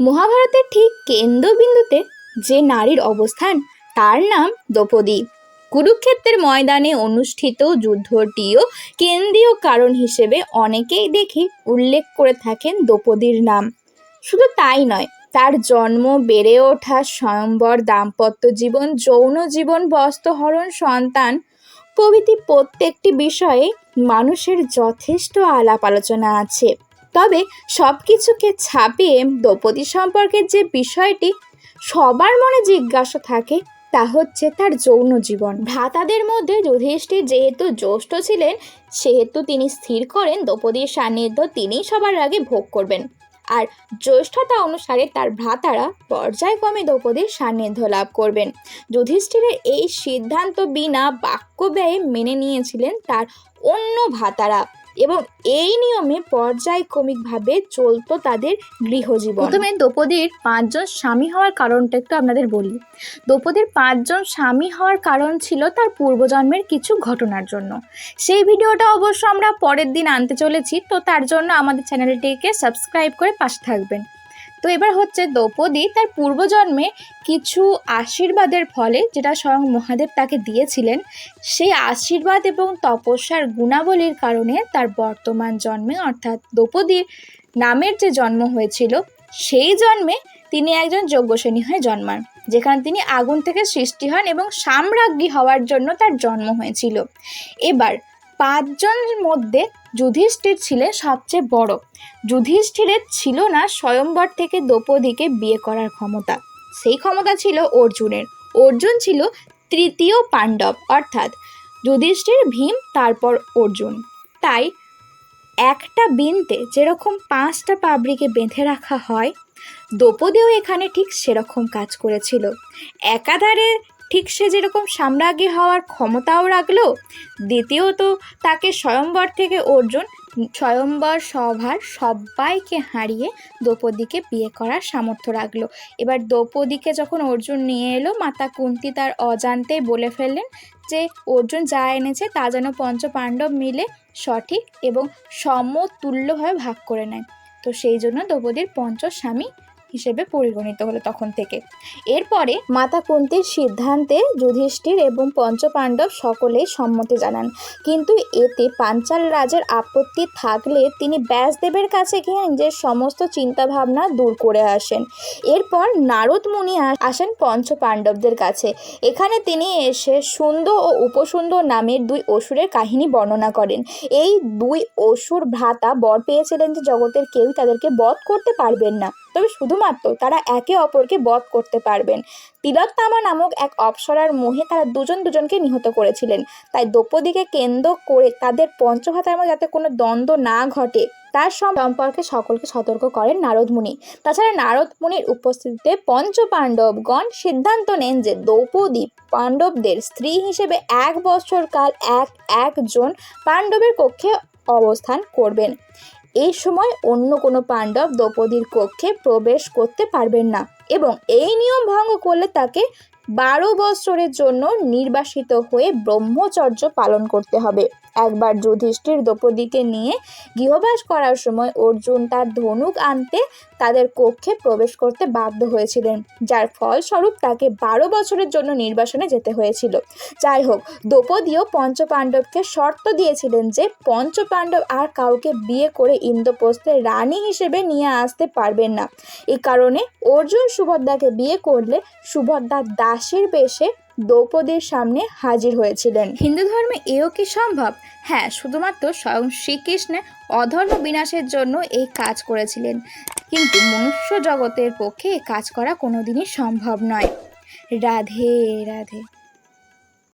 মহাভারতের ঠিক কেন্দ্রবিন্দুতে যে নারীর অবস্থান, তার নাম দ্রৌপদী। কুরুক্ষেত্রের ময়দানে অনুষ্ঠিত যুদ্ধটিও কেন্দ্রীয় কারণ হিসেবে অনেকেই দেখি উল্লেখ করে থাকেন দ্রৌপদীর নাম। শুধু তাই নয়, তার জন্ম বেড়ে ওঠা স্বয়ম্বর দাম্পত্য জীবন, যৌন জীবন, বস্ত্রহরণ, সন্তান প্রভৃতি প্রত্যেকটি বিষয়ে মানুষের যথেষ্ট আলাপ আলোচনা আছে। তবে সব কিছুকে ছাপিয়ে দ্রৌপদী সম্পর্কে যে বিষয়টি সবার মনে জিজ্ঞাসা থাকে, তা হচ্ছে তার যৌন জীবন। ভ্রাতাদের মধ্যে যুধিষ্ঠির যেহেতু জ্যেষ্ঠ ছিলেন, সেহেতু তিনি স্থির করেন, দ্রৌপদীর সান্নিধ্য তিনিই সবার আগে ভোগ করবেন। আর জ্যেষ্ঠতা অনুসারে তার ভ্রাতারা পর্যায়ক্রমে দ্রৌপদীর সান্নিধ্য লাভ করবেন। যুধিষ্ঠিরের এই সিদ্ধান্ত বিনা বাক্য ব্যয়ে মেনে নিয়েছিলেন তার অন্য ভ্রাতারা। এবং এই নিয়মে পর্যায়ক্রমিকভাবে চলতো তাদের গৃহজীবন। প্রথমে দ্রৌপদীর পাঁচজন স্বামী হওয়ার কারণটা একটু আপনাদের বলি। দ্রৌপদীর পাঁচজন স্বামী হওয়ার কারণ ছিল তার পূর্বজন্মের কিছু ঘটনার জন্য। সেই ভিডিওটা অবশ্য আমরা পরের দিন আনতে চলেছি, তো তার জন্য আমাদের চ্যানেলটিকে সাবস্ক্রাইব করে পাশে থাকবেন। তো এবার হচ্ছে দ্রৌপদী তার পূর্বজন্মে কিছু আশীর্বাদের ফলে যেটা স্বয়ং মহাদেব তাকে দিয়েছিলেন, সেই আশীর্বাদ এবং তপস্যার গুণাবলীর কারণে তার বর্তমান জন্মে, অর্থাৎ দ্রৌপদীর নামের যে জন্ম হয়েছিল, সেই জন্মে তিনি একজন যজ্ঞশ্রেণী হয়ে জন্মান, যেখানে তিনি আগুন থেকে সৃষ্টি হন এবং সাম্রাজ্ঞী হওয়ার জন্য তার জন্ম হয়েছিল। এবার পাঁচজনের মধ্যে যুধিষ্ঠির ছিলেন সবচেয়ে বড়। যুধিষ্ঠিরের ছিল না স্বয়ম্বর থেকে দ্রৌপদীকে বিয়ে করার ক্ষমতা। সেই ক্ষমতা ছিল অর্জুনের। অর্জুন ছিল তৃতীয় পাণ্ডব, অর্থাৎ যুধিষ্ঠির, ভীম, তারপর অর্জুন। তাই একটা বিনতে যেরকম পাঁচটা পাবড়িকে বেঁধে রাখা হয়, দ্রৌপদীও এখানে ঠিক সেরকম কাজ করেছিল। একাধারে ঠিক সে যেরকম সাম্রাজ্ঞী হওয়ার ক্ষমতাও রাখল, দ্বিতীয়ত তাকে স্বয়ম্বর থেকে অর্জুন, স্বয়ম্বর সভার সবাইকে হারিয়ে দ্রৌপদীকে বিয়ে করার সামর্থ্য রাখল। এবার দ্রৌপদীকে যখন অর্জুন নিয়ে এলো, মাতা কুন্তি তার অজান্তেই বলে ফেললেন যে, অর্জুন যা এনেছে তা যেন পঞ্চ পাণ্ডব মিলে সঠিক এবং সমতুল্যভাবে ভাগ করে নেয়। তো সেই জন্য দ্রৌপদীর পঞ্চ স্বামী হিসেবে পরিগণিত হলো তখন থেকে। এরপরে মাতা কুন্তির সিদ্ধান্তে যুধিষ্ঠির এবং পঞ্চপাণ্ডব সকলেই সম্মতি জানান। কিন্তু এতে পাঞ্চাল রাজের আপত্তি থাকলে তিনি ব্যাসদেবের কাছে গিয়ে নিজের সমস্ত চিন্তাভাবনা দূর করে আসেন। এরপর নারদ মুনি আসেন পঞ্চপাণ্ডবদের কাছে। এখানে তিনি এসে সুন্দর ও উপসুন্দর নামের দুই অসুরের কাহিনী বর্ণনা করেন। এই দুই অসুর ভ্রাতা বর পেয়েছিলেন যে জগতের কেউই তাদেরকে বধ করতে পারবেন না। তবে শুধুমাত্র তারা একে অপরকে বধ করতে পারবেন। তিলোত্তমা নামক এক অপ্সরার মোহে তারা দুজন দুজনকে নিহত করেছিলেন। তাই দ্রৌপদীকে কেন্দ্র করে তাদের পঞ্চভাতার মধ্যে যাতে কোনো দ্বন্দ্ব না ঘটে, তার সম্পর্কে সকলকে সতর্ক করেন নারদ মুনি তাছাড়া নারদ মুনির উপস্থিতিতে পঞ্চ পাণ্ডবগণ সিদ্ধান্ত নেন যে দ্রৌপদী পাণ্ডবদের স্ত্রী হিসেবে এক বছর কাল এক একজন পাণ্ডবের কক্ষে অবস্থান করবেন। এই সময় অন্য কোনো পাণ্ডব দ্রৌপদীর কক্ষে প্রবেশ করতে পারবেন না। এবং এই নিয়ম ভঙ্গ করলে তাকে বারো বছরের জন্য নির্বাসিত হয়ে ব্রহ্মচর্য পালন করতে হবে। একবার যুধিষ্ঠির দ্রৌপদীকে নিয়ে গৃহবাস করার সময় অর্জুন তার ধনুক আনতে তাদের কক্ষে প্রবেশ করতে বাধ্য হয়েছিলেন, যার ফলস্বরূপ তাকে বারো বছরের জন্য নির্বাসনে যেতে হয়েছিল। যাই হোক, দ্রৌপদীও পঞ্চপাণ্ডবকে শর্ত দিয়েছিলেন যে পঞ্চপাণ্ডব আর কাউকে বিয়ে করে ইন্দ্রপ্রস্থের রানী হিসেবে নিয়ে আসতে পারবেন না। এই কারণে অর্জুন সুভদ্রাকে বিয়ে করলে সুভদ্রা দাসের বেশে দ্রৌপদীর সামনে হাজির হয়েছিলেন। হিন্দু ধর্মে এও কি সম্ভব? হ্যাঁ শুধুমাত্র স্বয়ং শ্রীকৃষ্ণে অধর্ম বিনাশের জন্য এই কাজ করেছিলেন। কিন্তু মনুষ্য জগতের পক্ষে কাজ করা কোনোদিনই সম্ভব নয়। রাধে রাধে।